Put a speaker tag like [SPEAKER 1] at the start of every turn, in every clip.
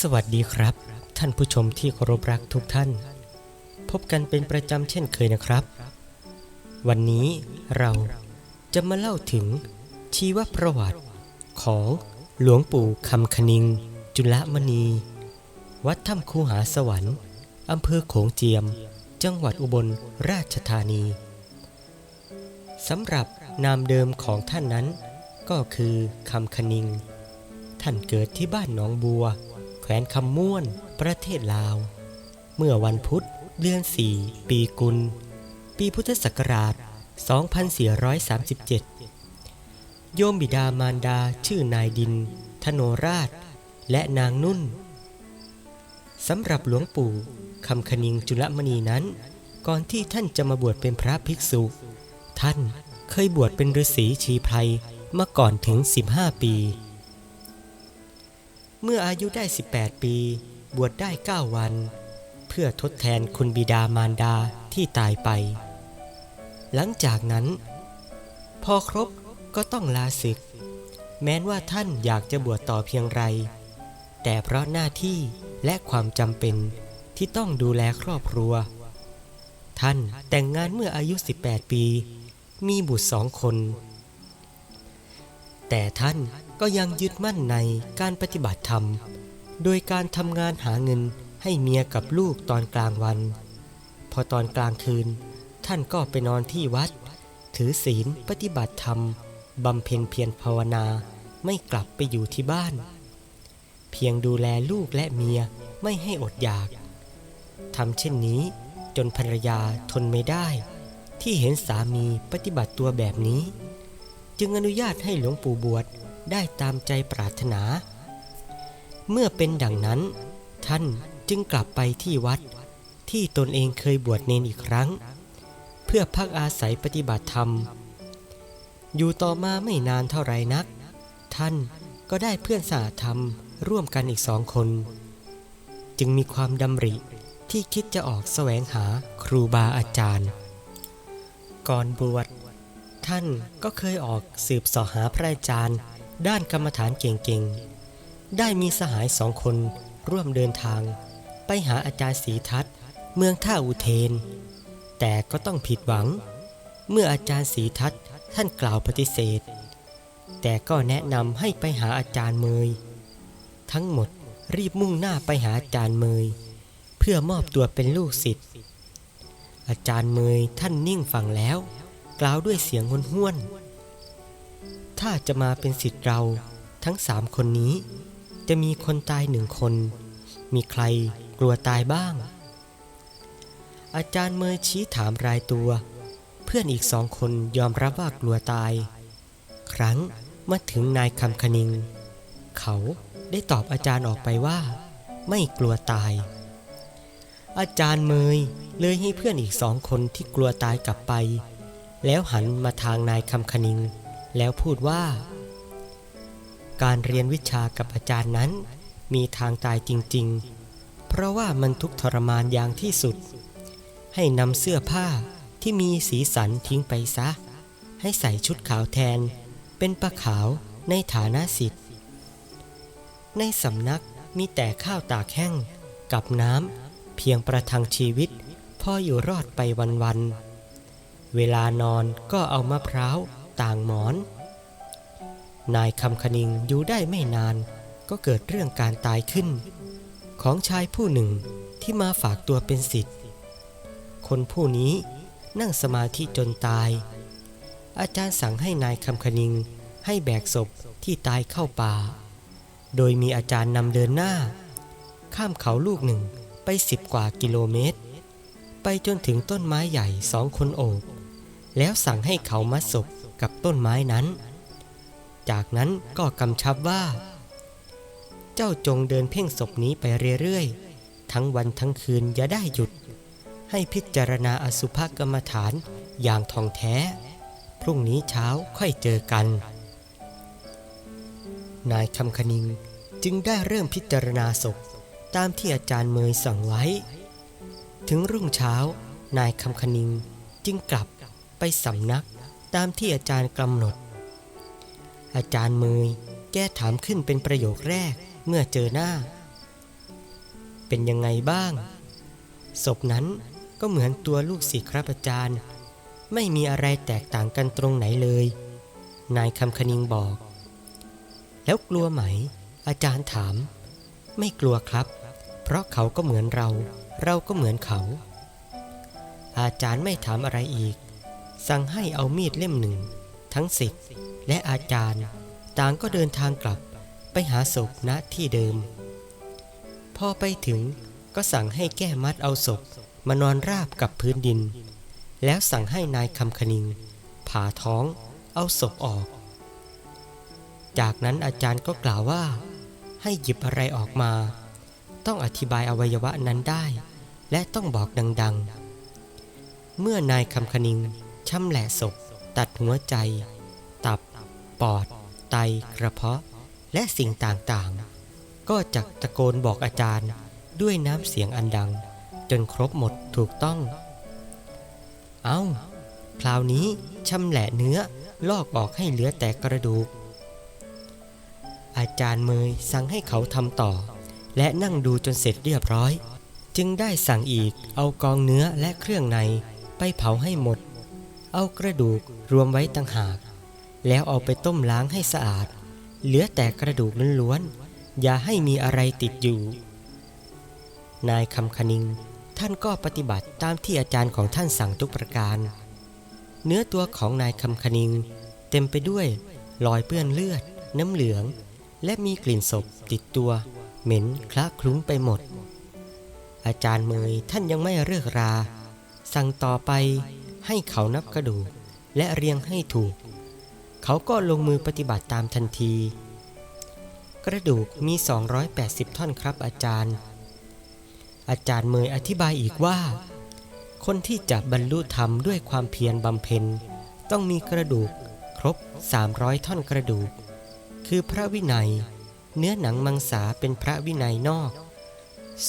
[SPEAKER 1] สวัสดีครับ ท่านผู้ชมที่เคารพรักทุกท่าน พบกันเป็นประจำเช่นเคยนะครับ วันนี้เราจะมาเล่าถึงชีวประวัติของหลวงปู่คำคณิง จุลมณี วัดถ้ำคูหาสวรรค์อำเภอโขงเจียม จังหวัดอุบลราชธานีสำหรับนามเดิมของท่านนั้น ก็คือคำคณิง ท่านเกิดที่บ้านหนองบัว วนคำม่วน ประเทศลาว เมื่อวันพุธเดือน 4 ปีกุล ปีพุทธศักราช 2437 โยมบิดามารดาชื่อนายดิน ธโนราช และนางนุ่นสำหรับหลวงปู่คำคณิงจุลมณีนั้น ก่อนที่ท่านจะมาบวชเป็นพระภิกษุ ท่านเคยบวชเป็นฤาษีชีไพรมาก่อนถึง 15 ปี เมื่ออายุได้ 18 ปี บวชได้ 9 วัน เพื่อทดแทนคุณบิดามารดาที่ตายไป หลังจากนั้น พอครบก็ต้องลาศึก แม้นว่าท่านอยากจะบวชต่อเพียงไร แต่เพราะหน้าที่และความจำเป็นที่ต้องดูแลครอบครัว ท่านแต่งงานเมื่ออายุ 18 ปี มีบุตรสองคน แต่ท่าน ก็ยังยึดมั่นในการปฏิบัติธรรม โดยการทำงานหาเงินให้เมียกับลูกตอนกลางวัน พอตอนกลางคืน ท่านก็ไปนอนที่วัด ถือศีลปฏิบัติธรรมบำเพ็ญเพียรภาวนาไม่กลับไปอยู่ที่บ้าน เพียงดูแลลูกและเมียไม่ให้อดอยากทำเช่นนี้จนภรรยาทนไม่ได้ ที่เห็นสามีปฏิบัติตัวแบบนี้ จึงอนุญาตให้หลวงปู่บวช ได้ตามใจปรารถนา เมื่อเป็นดังนั้น ท่านจึงกลับไปที่วัดที่ตนเองเคยบวชเนนอีกครั้ง เพื่อพักอาศัยปฏิบัติธรรม อยู่ต่อมาไม่นานเท่าไรนัก ท่านก็ได้เพื่อนสาธรรมร่วมกันอีกสองคน จึงมีความดำริที่คิดจะออกแสวงหาครูบาอาจารย์ ก่อนบวชท่านก็เคยออกสืบสอหาพระอาจารย์ ด้านกรรมฐานเก่งๆ ได้มีสหายสองคนร่วมเดินทาง ไปหาอาจารย์ศรีทัตเมืองท่าอุเทน แต่ก็ต้องผิดหวัง เมื่ออาจารย์ศรีทัตท่านกล่าวปฏิเสธ แต่ก็แนะนำให้ไปหาอาจารย์เมย ทั้งหมดรีบมุ่งหน้าไปหาอาจารย์เมย เพื่อมอบตัวเป็นลูกศิษย์อาจารย์เมยท่านนิ่งฟังแล้ว กล่าวด้วยเสียงห้วนห้วนๆ ถ้าจะมาเป็นศิษย์เราทั้งสามคนนี้ จะมีคนตายหนึ่งคน มีใครกลัวตายบ้าง อาจารย์เมยชี้ถามรายตัว เพื่อนอีกสองคนยอมรับว่ากลัวตาย ครั้งมาถึงนายคำคณิง เขาได้ตอบอาจารย์ออกไปว่า ไม่กลัวตาย อาจารย์เมยเลยให้เพื่อนอีกสองคนที่กลัวตายกลับไป แล้วหันมาทางนายคำคณิง แล้วพูดว่า การเรียนวิชากับอาจารย์นั้น มีทางตายจริง ๆ เพราะว่ามันทุกทรมานอย่างที่สุด ให้นำเสื้อผ้าที่มีสีสันทิ้งไปซะ ให้ใส่ชุดขาวแทน เป็นปลาขาวในฐานะสิทธิ์ ในสำนักมีแต่ข้าวตากแห้งกับน้ำเพียงประทังชีวิตพออยู่รอดไปวันๆเวลานอนก็เอามะพร้าว ต่างหมอน นายคำคณิงอยู่ได้ไม่นานก็เกิดเรื่องการตายขึ้น ของชายผู้หนึ่งที่มาฝากตัวเป็นศิษย์คนผู้นี้นั่งสมาธิจนตาย อาจารย์สั่งให้นายคำคณิงให้แบกศพที่ตายเข้าป่า โดยมีอาจารย์นำเดินหน้า ข้ามเขาลูกหนึ่งไปสิบกว่ากิโลเมตร ไปจนถึงต้นไม้ใหญ่สองคนโอบ แล้วสั่งให้เขามัดศพ กับต้นไม้นั้น จากนั้นก็กำชับว่า เจ้าจงเดินเพ่งศพนี้ไปเรื่อยๆ ทั้งวันทั้งคืนอย่าได้หยุด ให้พิจารณาอสุภกรรมฐานอย่างท่องแท้ พรุ่งนี้เช้าค่อยเจอกัน นายคำคณิงจึงได้เริ่มพิจารณาศพตามที่อาจารย์เมยสั่งไว้ ถึงรุ่งเช้านายคำคณิงจึงกลับไปสำนัก ตามที่อาจารย์กำหนด อาจารย์เมยแก้ถามขึ้นเป็นประโยคแรกเมื่อเจอหน้า เป็นยังไงบ้าง ศพนั้นก็เหมือนตัวลูกศิษย์ครับอาจารย์ ไม่มีอะไรแตกต่างกันตรงไหนเลย นายคำคณิงบอก แล้วกลัวไหม อาจารย์ถาม ไม่กลัวครับ เพราะเขาก็เหมือนเรา เราก็เหมือนเขา อาจารย์ไม่ถามอะไรอีก สั่งให้เอามีดเล่มหนึ่ง ทั้งสิทธิ์และอาจารย์ ต่างก็เดินทางกลับไปหาศพณที่เดิม พอไปถึงก็สั่งให้แก้มัดเอาศพมานอนราบกับพื้นดิน แล้วสั่งให้นายคำคณิง ผ่าท้องเอาศพออก จากนั้นอาจารย์ก็กล่าวว่า ให้หยิบอะไรออกมา ต้องอธิบายอวัยวะนั้นได้ และต้องบอกดัง ๆ เมื่อนายคำคณิง ชำแหละศพ ตัดหัวใจ ตับ ปอด ไต กระเพาะ และสิ่งต่างๆ ก็จักตะโกนบอกอาจารย์ด้วยน้ำเสียงอันดัง จนครบหมดถูกต้อง เอา้า คราวนี้ชำแหละเนื้อลอกออกให้เหลือแต่กระดูก อาจารย์เมยสั่งให้เขาทำต่อ และนั่งดูจนเสร็จเรียบร้อย จึงได้สั่งอีกเอากองเนื้อและเครื่องในไปเผาให้หมด เอากระดูกรวมไว้ต่างหาก แล้วเอาไปต้มล้างให้สะอาด เหลือแต่กระดูกล้วนๆ อย่าให้มีอะไรติดอยู่ นายคำคณิง ท่านก็ปฏิบัติตามที่อาจารย์ของท่านสั่งทุกประการ เนื้อตัวของนายคำคณิง เต็มไปด้วยรอยเปื้อนเลือด น้ำเหลือง และมีกลิ่นศพติดตัว เหม็นคละคลุ้งไปหมด อาจารย์เมยท่านยังไม่เลิกรา สั่งต่อไป ให้เขานับกระดูกและเรียงให้ถูก เขาก็ลงมือปฏิบัติตามทันที กระดูกมี 280 ท่อนครับอาจารย์ อาจารย์เมยอธิบายอีกว่า คนที่จะบรรลุธรรมด้วยความเพียรบำเพ็ญ ต้องมีกระดูกครบ 300 ท่อนกระดูก คือพระวินัย เนื้อหนังมังสาเป็นพระวินัยนอก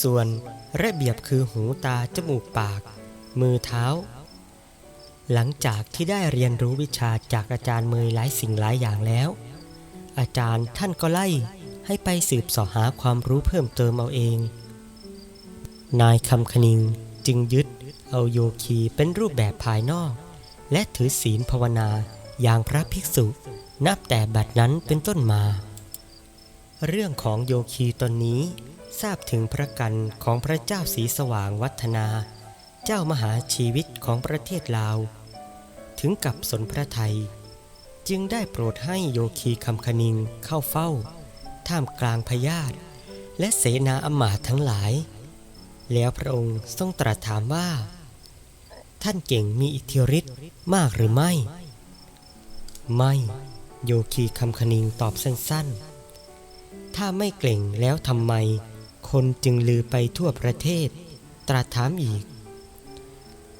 [SPEAKER 1] ส่วนระเบียบคือหูตาจมูกปาก มือเท้า หลังจากที่ได้เรียนรู้วิชาจากอาจารย์เมยหลายสิ่งหลายอย่างแล้ว อาจารย์ท่านก็ไล่ให้ไปสืบสาะหาความรู้เพิ่มเติมเอาเอง นายคำคณิงจึงยึดเอาโยคีเป็นรูปแบบภายนอก และถือศีลภาวนาอย่างพระภิกษุ นับแต่บัดนั้นเป็นต้นมา เรื่องของโยคีตนนี้ทราบถึงพระกันของพระเจ้าสีสว่างวัฒนา เจ้ามหาชีวิตของประเทศลาว ถึงกับสนพระไทย จึงได้โปรดให้โยคีคำคณิงเข้าเฝ้า ท่ามกลางพญาตและเสนาอำมาตย์ทั้งหลาย แล้วพระองค์ทรงตรัสถามว่า ท่านเก่งมีอิทธิฤทธิ์มากหรือไม่ ไม่ โยคีคำคณิงตอบสั้นๆ ถ้าไม่เก่งแล้วทำไม คนจึงลือไปทั่วประเทศ ตรัสถามอีก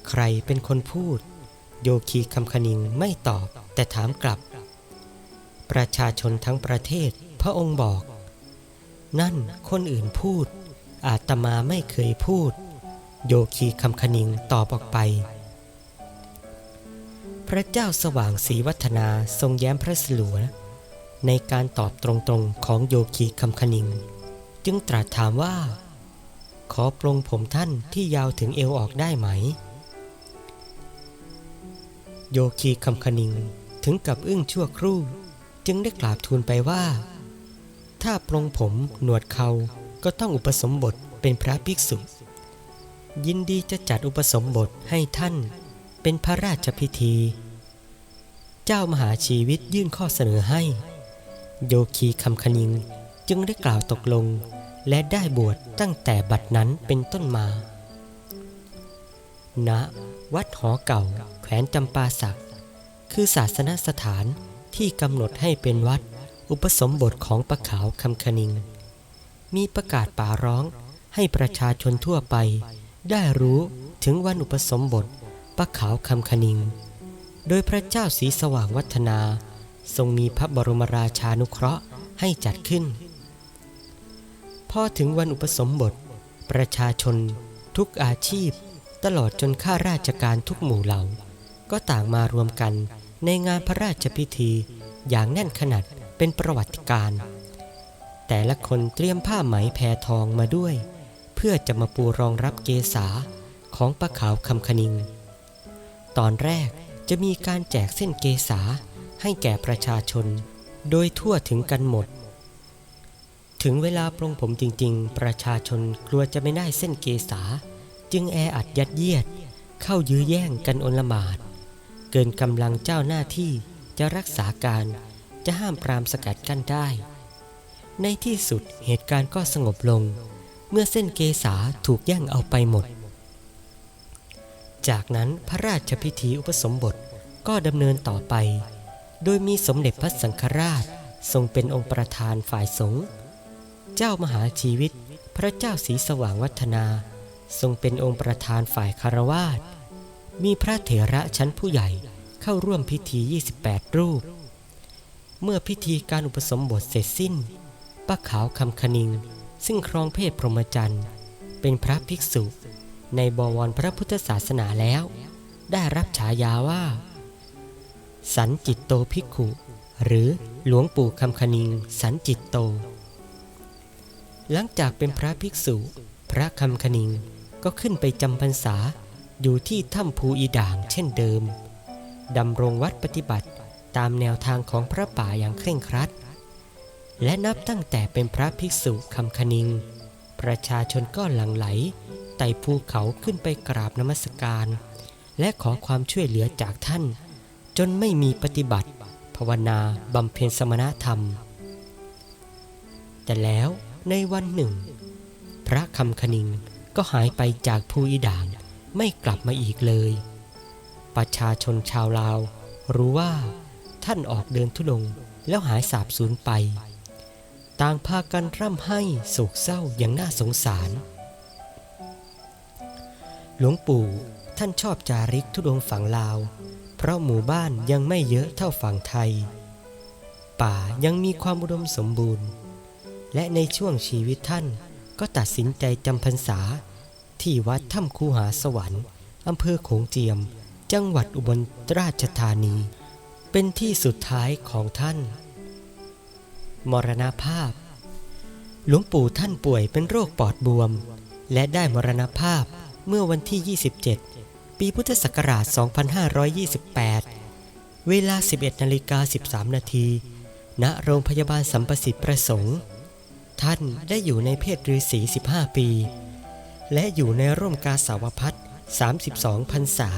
[SPEAKER 1] ใครเป็นคนพูด โยคีคำคณิงไม่ตอบแต่ถามกลับ ประชาชนทั้งประเทศพระองค์บอก นั่นคนอื่นพูด อาตมาไม่เคยพูด โยคีคำคณิงตอบออกไป พระเจ้าสว่างศรีวัฒนาทรงแย้มพระสลัวในการตอบตรงๆของโยคีคำคณิง จึงตรัสถามว่า ขอปลงผมท่านที่ยาวถึงเอวออกได้ไหม โยคีคำคณิงถึงกับอึ้งชั่วครู่ จึงได้กราบทูลไปว่า ถ้าปลงผมหนวดเขาก็ต้องอุปสมบทเป็นพระภิกษุ ยินดีจะจัดอุปสมบทให้ท่านเป็นพระราชพิธี เจ้ามหาชีวิตยื่นข้อเสนอให้ โยคีคำคณิงจึงได้กล่าวตกลง และได้บวชตั้งแต่บัดนั้นเป็นต้นมาณวัดหอเก่า แขวนจำปาสัก คือศาสนสถานที่กำหนดให้เป็นวัดอุปสมบทของปะขาวคำคณิง มีประกาศป่าร้องให้ประชาชนทั่วไป ได้รู้ถึงวันอุปสมบทปะขาวคำคณิง โดยพระเจ้าศรีสว่างวัฒนา ทรงมีพระบรมราชานุเคราะห์ให้จัดขึ้น พอถึงวันอุปสมบท ประชาชนทุกอาชีพ ตลอดจนข้าราชการทุกหมู่เหล่า ก็ต่างมารวมกันในงานพระราชพิธีอย่างแน่นขนาดเป็นประวัติการ แต่ละคนเตรียมผ้าไหมแพรทองมาด้วย เพื่อจะมาปูรองรับเกษาของปะขาวคำคณิง ตอนแรกจะมีการแจกเส้นเกษาให้แก่ประชาชน โดยทั่วถึงกันหมด ถึงเวลาปรงผมจริง ๆ ประชาชนกลัวจะไม่ได้เส้นเกษา จึงแออัดยัดเยียด เข้ายื้อแย่งกันอนลหมาด เกินกำลังเจ้าหน้าที่จะรักษาการจะห้ามปรามสกัดกั้นได้ ในที่สุดเหตุการณ์ก็สงบลง เมื่อเส้นเกษาถูกแย่งเอาไปหมด จากนั้นพระราชพิธีอุปสมบทก็ดำเนินต่อไป โดยมีสมเด็จพระสังฆราชทรงเป็นองค์ประธานฝ่ายสงฆ์เจ้ามหาชีวิต พระเจ้าศรีสว่างวัฒนา ทรงเป็นองค์ประธานฝ่ายคารวาส มีพระเถระชั้นผู้ใหญ่เข้าร่วมพิธี 28 รูป เมื่อพิธีการอุปสมบทเสร็จสิ้น ป้าขาวคำคณิง ซึ่งครองเพศพรหมจรรย์ เป็นพระภิกษุ ในบวรพระพุทธศาสนาแล้ว ได้รับฉายาว่า สันจิตโตภิกขุ หรือหลวงปู่คำคณิง สันจิตโต หลังจากเป็นพระภิกษุ พระคำคณิงก็ขึ้นไปจำพรรษา อยู่ที่ถ้ำภูอีด่างเช่นเดิมดำรงวัดปฏิบัติตามแนวทางของพระป่าอย่างเคร่งครัด และนับตั้งแต่เป็นพระภิกษุคำคณิง ประชาชนก็หลั่งไหลไต่ภูเขาขึ้นไปกราบนมัสการ และขอความช่วยเหลือจากท่าน จนไม่มีปฏิบัติ ภาวนาบำเพ็ญสมณธรรม แต่แล้วในวันหนึ่ง พระคำคณิงก็หายไปจากภูอีด่าง ไม่กลับมาอีกเลย ประชาชนชาวลาว รู้ว่าท่านออกเดินทุดงค์แล้วหายสาบสูญไป ต่างพากันร่ำไห้โศกเศร้าอย่างน่าสงสาร หลวงปู่ท่านชอบจาริกทุดงค์ฝั่งลาว เพราะหมู่บ้านยังไม่เยอะเท่าฝั่งไทย ป่ายังมีความอุดมสมบูรณ์ และในช่วงชีวิตท่านก็ตัดสินใจจำพรรษา ที่วัดถ้ำคูหาสวรรค์อำเภอโขงเจียม จังหวัดอุบลราชธานี เป็นที่สุดท้ายของท่าน มรณภาพ หลวงปู่ท่านป่วยเป็นโรคปอดบวม และได้มรณภาพเมื่อวันที่ 27 ปีพุทธศักราช 2528 เวลา 11นาฬิกา13 นาที ณ โรงพยาบาลสัมประสิทธิ์ประสงค์ ท่านได้อยู่ในเพศฤาษี 15 ปี และอยู่ในร่มกาสาวพัฒน์32พรรษา